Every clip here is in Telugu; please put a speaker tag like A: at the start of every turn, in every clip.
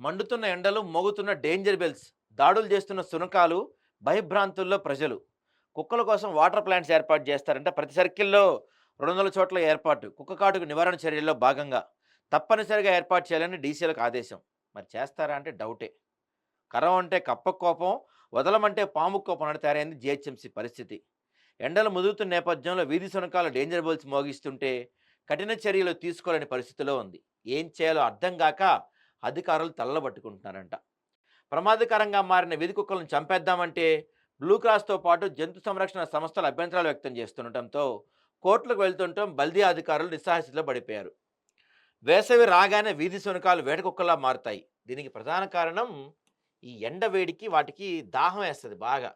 A: మండుతున్న ఎండలు మోగుతున్న డేంజర్ బెల్స్ దాడులు చేస్తున్న సునకాలు భయభ్రాంతుల్లో ప్రజలు. కుక్కల కోసం వాటర్ ప్లాంట్స్ ఏర్పాటు చేస్తారంటే ప్రతి సర్కిల్లో రెండు వందల చోట్ల ఏర్పాటు. కుక్క కాటుకు నివారణ చర్యల్లో భాగంగా తప్పనిసరిగా ఏర్పాటు చేయాలని డీసీలకు ఆదేశం. మరి చేస్తారా అంటే డౌటే. కరం అంటే కప్ప కోపం వదలమంటే పాము కోపం అని తయారైంది జిహెచ్ఎంసీ పరిస్థితి. ఎండలు ముదురుతున్న నేపథ్యంలో వీధి సునకాలు డేంజర్ బోల్స్ మోగిస్తుంటే కఠిన చర్యలు తీసుకోలేని పరిస్థితిలో ఉంది. ఏం చేయాలో అర్థం కాక అధికారులు తల్లబట్టుకుంటున్నారంట. ప్రమాదకరంగా మారిన వీధి కుక్కలను చంపేద్దామంటే బ్లూ క్రాస్తో పాటు జంతు సంరక్షణ సంస్థలు అభ్యంతరాలు వ్యక్తం చేస్తుండటంతో కోర్టులకు వెళ్తుండటం బల్దీ అధికారులు నిస్సహాయస్థితిలో పడిపోయారు. వేసవి రాగానే వీధి శునకాలు వేట కుక్కలా మారుతాయి. దీనికి ప్రధాన కారణం ఈ ఎండ వేడికి వాటికి దాహం వేస్తుంది బాగా.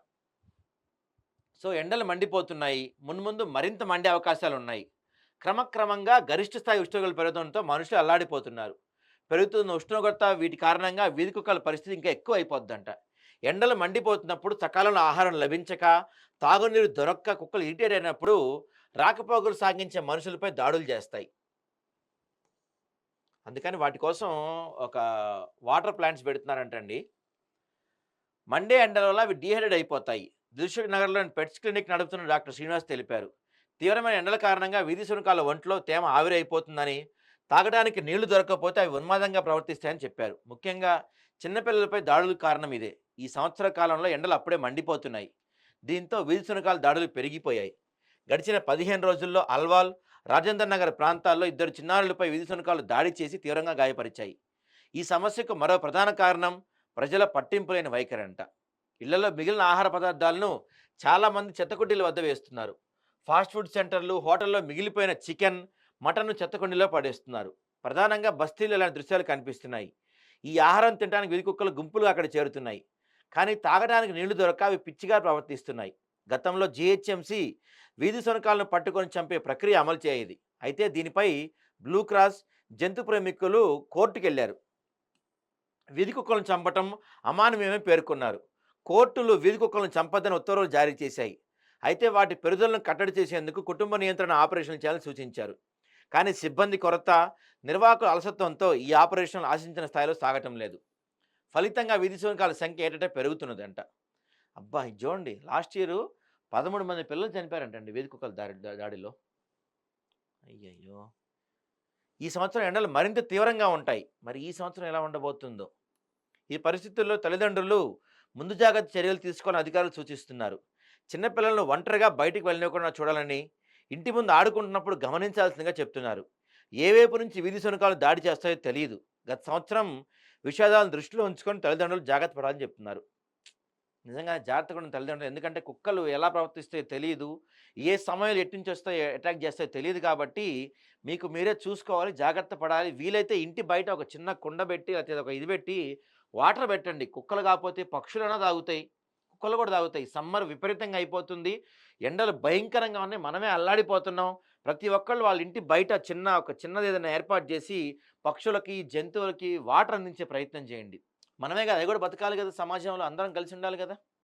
A: సో ఎండలు మండిపోతున్నాయి. మున్ముందు మరింత మండే అవకాశాలు ఉన్నాయి క్రమక్రమంగా గరిష్ట స్థాయి ఉష్ణోగ్రతలు పెరగడంతో మనుషులు అల్లాడిపోతున్నారు. పెరుగుతున్న ఉష్ణోగ్రత వీటి కారణంగా వీధి కుక్కల పరిస్థితి ఇంకా ఎక్కువ అయిపోద్దంట ఎండలు మండిపోతున్నప్పుడు సకాలంలో ఆహారం లభించక తాగునీరు దొరక్క కుక్కలు ఇరిటేట్ అయినప్పుడు రాకపోకలు సాగించే మనుషులపై దాడులు చేస్తాయి. అందుకని వాటి కోసం ఒక వాటర్ ప్లాంట్స్ పెడుతున్నారంటండి. మండే ఎండల వల్ల అవి డీహైడ్రేట్ అయిపోతాయి. దిల్షుక్ నగర్లోని పెట్స్ క్లినిక్ నడుపుతున్న డాక్టర్ శ్రీనివాస్ తెలిపారు. తీవ్రమైన ఎండల కారణంగా వీధి శునకాల ఒంట్లో తేమ ఆవిరి అయిపోతుందని తాగడానికి నీళ్ళు దొరకకపోతే అవి ఉన్మాదంగా ప్రవర్తిస్తాయని చెప్పారు. ముఖ్యంగా చిన్నపిల్లలపై దాడులకు కారణం ఇదే. ఈ సంవత్సర కాలంలో ఎండలు అప్పుడే మండిపోతున్నాయి. దీంతో వీధిసునకాల దాడులు పెరిగిపోయాయి. గడిచిన పదిహేను రోజుల్లో అల్వాల్ రాజేందర్ నగర్ ప్రాంతాల్లో ఇద్దరు చిన్నారులపై వీధిసునకాలు దాడి చేసి తీవ్రంగా గాయపరిచాయి. ఈ సమస్యకు మరో ప్రధాన కారణం ప్రజల పట్టింపు లేని వైఖరి అంట ఇళ్ళలో మిగిలిన ఆహార పదార్థాలను చాలామంది చెత్తకుడ్డీల వద్ద వేస్తున్నారు. ఫాస్ట్ ఫుడ్ సెంటర్లు హోటల్లో మిగిలిపోయిన చికెన్ మటన్ను చెత్తకుండీలో పడేస్తున్నారు. ప్రధానంగా బస్తీలు ఇలాంటి దృశ్యాలు కనిపిస్తున్నాయి. ఈ ఆహారం తినడానికి వీధి కుక్కలు గుంపులు అక్కడ చేరుతున్నాయి. కానీ తాగడానికి నీళ్ళు దొరక అవి పిచ్చిగా ప్రవర్తిస్తున్నాయి. గతంలో జిహెచ్ఎంసి వీధి సునకాలను పట్టుకొని చంపే ప్రక్రియ అమలు చేయది. అయితే దీనిపై బ్లూ క్రాస్ జంతు ప్రేమికులు కోర్టుకు వెళ్ళారు వీధి కుక్కలను చంపటం అమానవీయమే పేర్కొన్నారు. కోర్టులు వీధి కుక్కలను చంపద్దని ఉత్తర్వులు జారీ చేశాయి. అయితే వాటి పెరుగుదలను కట్టడి చేసేందుకు కుటుంబ నియంత్రణ ఆపరేషన్లు చేయాలని సూచించారు. కానీ సిబ్బంది కొరత నిర్వాహకుల అలసత్వంతో ఈ ఆపరేషన్లు ఆశించిన స్థాయిలో సాగటం లేదు. ఫలితంగా విధి సునకాల సంఖ్య ఏటంటే పెరుగుతున్నదంట. అబ్బా చూడండి. లాస్ట్ ఇయర్ పదమూడు మంది పిల్లలు చనిపోయారంటండి వీధి దాడి దాడిలో. అయ్యయ్యో! ఈ సంవత్సరం ఎండలు మరింత తీవ్రంగా ఉంటాయి. మరి ఈ సంవత్సరం ఎలా ఉండబోతుందో? ఈ పరిస్థితుల్లో తల్లిదండ్రులు ముందు జాగ్రత్త చర్యలు తీసుకోవాలని అధికారులు సూచిస్తున్నారు. చిన్నపిల్లలను ఒంటరిగా బయటికి వెళ్ళనివ్వకుండా చూడాలని ఇంటి ముందు ఆడుకుంటున్నప్పుడు గమనించాల్సిందిగా చెప్తున్నారు. ఏ వైపు నుంచి వీధి శునకాలు దాడి చేస్తాయో తెలియదు. గత సంవత్సరం విషాదాలను దృష్టిలో ఉంచుకొని తల్లిదండ్రులు జాగ్రత్త పడాలని చెప్తున్నారు. నిజంగా జాగ్రత్తగా ఉన్న తల్లిదండ్రులు. ఎందుకంటే కుక్కలు ఎలా ప్రవర్తిస్తాయో తెలియదు. ఏ సమయంలో ఎట్టు నుంచి వస్తాయో అటాక్ చేస్తాయో తెలియదు కాబట్టి మీకు మీరే చూసుకోవాలి జాగ్రత్త పడాలి. వీలైతే ఇంటి బయట ఒక చిన్న కుండ పెట్టి లేకపోతే ఒక ఇది పెట్టి వాటర్ పెట్టండి. కుక్కలు కాకపోతే పక్షులైనా తాగుతాయి. కూడా తాగుతాయి. సమ్మర్ విపరీతంగా అయిపోతుంది. ఎండలు భయంకరంగా ఉన్నాయి. మనమే అల్లాడిపోతున్నాం. ప్రతి ఒక్కళ్ళు వాళ్ళ ఇంటి బయట చిన్న ఒక చిన్నది ఏదైనా ఏర్పాటు చేసి పక్షులకి జంతువులకి వాటర్ అందించే ప్రయత్నం చేయండి. మనమే కదా అది కూడా బతకాలి కదా సమాజంలో అందరం కలిసి ఉండాలి కదా.